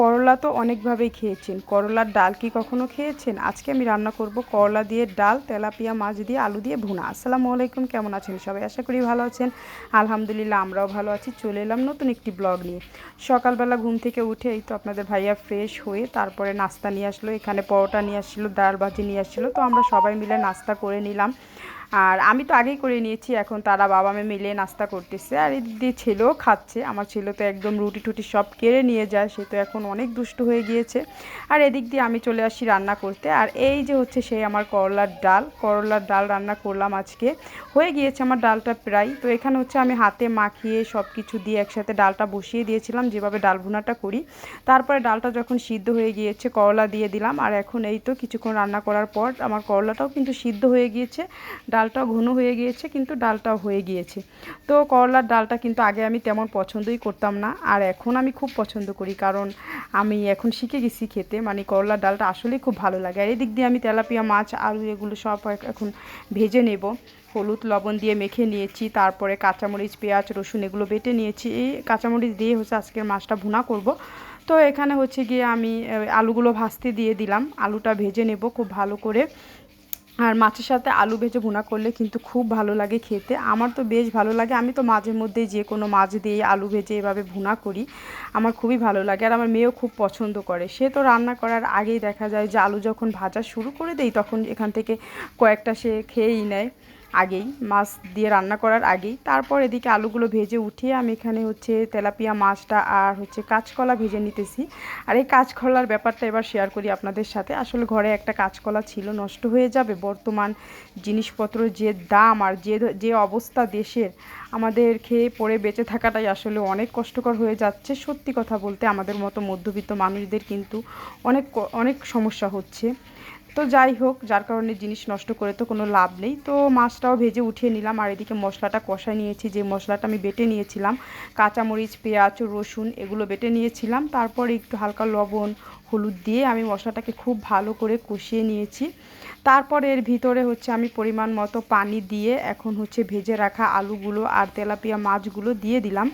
করলা তো অনেকভাবেই খেয়েছেন। করলার ডাল কি কখনো খেয়েছেন? আজকে আমি রান্না করব করলা দিয়ে ডাল, তেলাপিয়া, মাছ দিয়ে আলু দিয়ে ভুনা। আসসালামু আলাইকুম, কেমন আছেন সবাই? আশা করি ভালো আছেন। আলহামদুলিল্লাহ, আমরাও ভালো আছি। চলে এলাম নতুন একটি ব্লগ নিয়ে। সকালবেলা ঘুম থেকে উঠে এই তো আপনাদের ভাইয়া ফ্রেশ হয়ে তারপরে নাস্তা নিয়ে আসলো, এখানে পরোটা নিয়ে আসছিল ডাল ভাজি নিয়ে আসছিল তো আমরা সবাই মিলে নাস্তা করে নিলাম। আর আমি তো আগেই করে নিয়েছি, এখন তারা বাবা মেয়ে মিলে নাস্তা করতেছে। আর দিয়ে ছেলেও খাচ্ছে, আমার ছেলে তো একদম রুটি টুটি সব কেড়ে নিয়ে যায়, সে তো এখন অনেক দুষ্ট হয়ে গিয়েছে। আর এদিক দিয়ে আমি চলে আসি রান্না করতে, আর এই যে হচ্ছে সেই আমার করলার ডাল করলার ডাল রান্না করলাম আজকে। হয়ে গিয়েছে আমার ডালটা প্রায়, তো এখানে হচ্ছে আমি হাতে মাখিয়ে সব কিছু দিয়ে একসাথে ডালটা বসিয়ে দিয়েছিলাম, যেভাবে ডাল ভুনাটা করি। তারপরে ডালটা যখন সিদ্ধ হয়ে গিয়েছে, করলা দিয়ে দিলাম, আর এখন এই তো কিছুক্ষণ রান্না করার পর, আমার করলাটাও কিন্তু সিদ্ধ হয়ে গিয়েছে ডালটাও ঘন হয়ে গিয়েছে, কিন্তু ডালটাও হয়ে গিয়েছে। তো করলার ডালটা কিন্তু আগে আমি তেমন পছন্দই করতাম না, আর এখন আমি খুব পছন্দ করি, কারণ আমি এখন শিখে গেছি খেতে। মানে করলার ডালটা আসলেই খুব ভালো লাগে। আর এদিক দিয়ে আমি তেলাপিয়া মাছ, আলু এগুলো সব এখন ভেজে নেব। হলুদ, লবণ দিয়ে মেখে নিয়েছি, তারপরে কাঁচামরিচ, পেঁয়াজ, রসুন এগুলো বেটে নিয়েছি। এই কাঁচামরিচ দিয়ে হচ্ছে আজকের মাছটা ভুনা করব। তো এখানে হচ্ছে গিয়ে আমি আলুগুলো ভাজতে দিয়ে দিলাম। আলুটা ভেজে নেব খুব ভালো করে। আর মাছের সাথে আলু ভেজে ভুনা করলে কিন্তু খুব ভালো লাগে খেতে। আমার তো বেশ ভালো লাগে। আমি তো মাঝে মধ্যে যে কোনো মাছ দিয়ে আলু ভেজে এভাবে ভুনা করি, আমার খুবই ভালো লাগে আর আমার মেয়েও খুব পছন্দ করে। সে তো রান্না করার আগেই দেখা যায় যে আলু যখন ভাজা শুরু করে দেই তখন এখান থেকে কয়েকটা সে খেয়েই নেয়। আগেই, মাছ দিয়ে রান্না করার আগেই। তারপর এদিকে আলুগুলো ভেজে উঠিয়ে আমি এখানে হচ্ছে তেলাপিয়া মাছটা আর হচ্ছে কাঁচকলা ভেজে নিতেছি। আর এই কাঁচকলার ব্যাপারটা এবার শেয়ার করি আপনাদের সাথে। আসলে ঘরে একটা কাঁচকলা ছিল, নষ্ট হয়ে যাবে। বর্তমান জিনিসপত্র যে দাম আর যে যে অবস্থা দেশের, আমাদের খেয়ে পড়ে বেঁচে থাকাটাই আসলে অনেক কষ্টকর হয়ে যাচ্ছে। সত্যি কথা বলতে আমাদের মতো মধ্যবিত্ত মানুষদের কিন্তু অনেক অনেক সমস্যা হচ্ছে। তো যাই হোক, যার কারণে জিনিস নষ্ট করে তো কোনো লাভ নেই। তো মাছটাও ভেজে উঠিয়ে নিলাম আর এদিকে মশলাটা কষায় নিয়েছি, যে মশলাটা আমি বেটে নিয়েছিলাম। কাঁচামরিচ, পেঁয়াজ, রসুন এগুলো বেটে নিয়েছিলাম। তারপর একটু হালকা লবণ হলুদ দিয়ে আমি মশলাটাকে খুব ভালো করে কষিয়ে নিয়েছি। তারপর এর ভিতরে হচ্ছে আমি পরিমাণ মতো পানি দিয়ে এখন হচ্ছে ভেজে রাখা আলুগুলো আর তেলাপিয়া মাছগুলো দিয়ে দিলাম।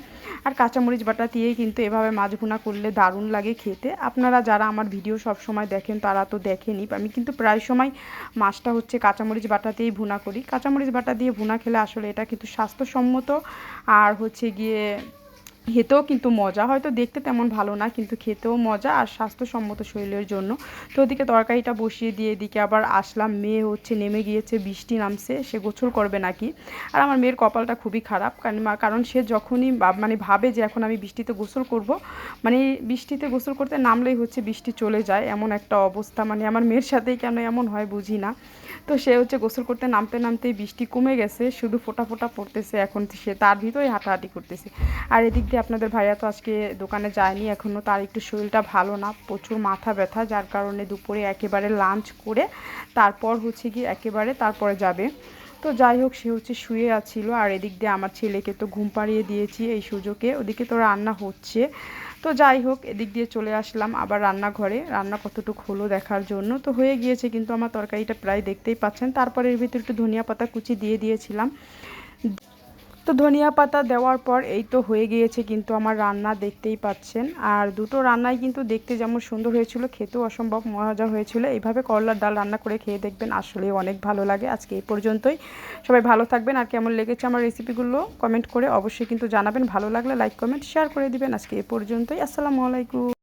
আর কাঁচামরিচ বাটা দিয়েই কিন্তু এভাবে মাছ ভুনা করলে দারুণ লাগে খেতে। আপনারা যারা আমার ভিডিও সব সময় দেখেন তারা তো দেখেনি আমি কিন্তু প্রায় সময় মাছটা হচ্ছে কাঁচামরিচ বাটা দিয়েই ভুনা করি। কাঁচামরিচ বাটা দিয়ে ভুনা খেলে আসলে এটা কিন্তু স্বাস্থ্যসম্মত। আর হচ্ছে গিয়ে খেতেও কিন্তু মজা। হয়তো দেখতে তেমন ভালো না, কিন্তু খেতেও মজা আর স্বাস্থ্যসম্মত শরীরের জন্য। তো ওদিকে তরকারিটা বসিয়ে দিয়ে এদিকে আবার আসলাম, মেয়ে হচ্ছে নেমে গিয়েছে, বৃষ্টি নামছে, সে গোছল করবে নাকি? আর আমার মেয়ের কপালটা খুবই খারাপ, কারণ সে যখনই মানে ভাবে যে এখন আমি বৃষ্টিতে গোসল করব মানে বৃষ্টিতে গোসল করতে নামলেই হচ্ছে বৃষ্টি চলে যায়, এমন একটা অবস্থা। মানে আমার মেয়ের সাথেই কেন এমন হয় বুঝি না। তো সে হচ্ছে গোসল করতে নামতে নামতেই বৃষ্টি কমে গেছে, শুধু ফোটা ফোটা পড়তেছে এখন সে, তার ভিতরে হাঁটাহাঁটি করতেছে। আর এদিক দিয়ে আপনাদের ভাইয়া তো আজকে দোকানে যায়নি এখনও তার একটু শরীরটা ভালো না, প্রচুর মাথা ব্যথা, যার কারণে দুপুরে একেবারে লাঞ্চ করে তারপর হচ্ছে কি একেবারে তারপরে যাবে। তো যাই হোক, সে হচ্ছে শুয়ে আছিল আর এদিক দিয়ে আমার ছেলেকে তো ঘুম পাড়িয়ে দিয়েছি এই সুযোগে, ওদিকে তো রান্না হচ্ছে। তো যাই হোক, এদিক দিয়ে চলে আসলাম আবার রান্নাঘরে, রান্না কতটুকু হলো দেখার জন্য। তো হয়ে গিয়েছে কিন্তু আমার তরকারিটা প্রায় দেখতেই পাচ্ছেন, তারপরে এর ভিতরে একটু ধনিয়া পাতা কুচি দিয়ে দিয়েছিলাম। তো ধনিয়া পাতা দেওয়ার পর এই তো হয়ে গিয়েছে, কিন্তু আমার রান্না দেখতেই পাচ্ছেন। আর দুটো রান্নাই কিন্তু দেখতে যেমন সুন্দর হয়েছিল, খেতেও অসম্ভব মজা হয়েছিল। এইভাবে করলার ডাল রান্না করে খেয়ে দেখবেন, আসলে অনেক ভালো লাগে। আজকে এই পর্যন্তই। সবাই ভালো থাকবেন, আর কেমন লেগেছে আমার রেসিপিগুলো কমেন্ট করে অবশ্যই কিন্তু জানাবেন। ভালো লাগলে লাইক কমেন্ট শেয়ার করে দিবেন। আজকে এই পর্যন্তই। আসসালামু আলাইকুম।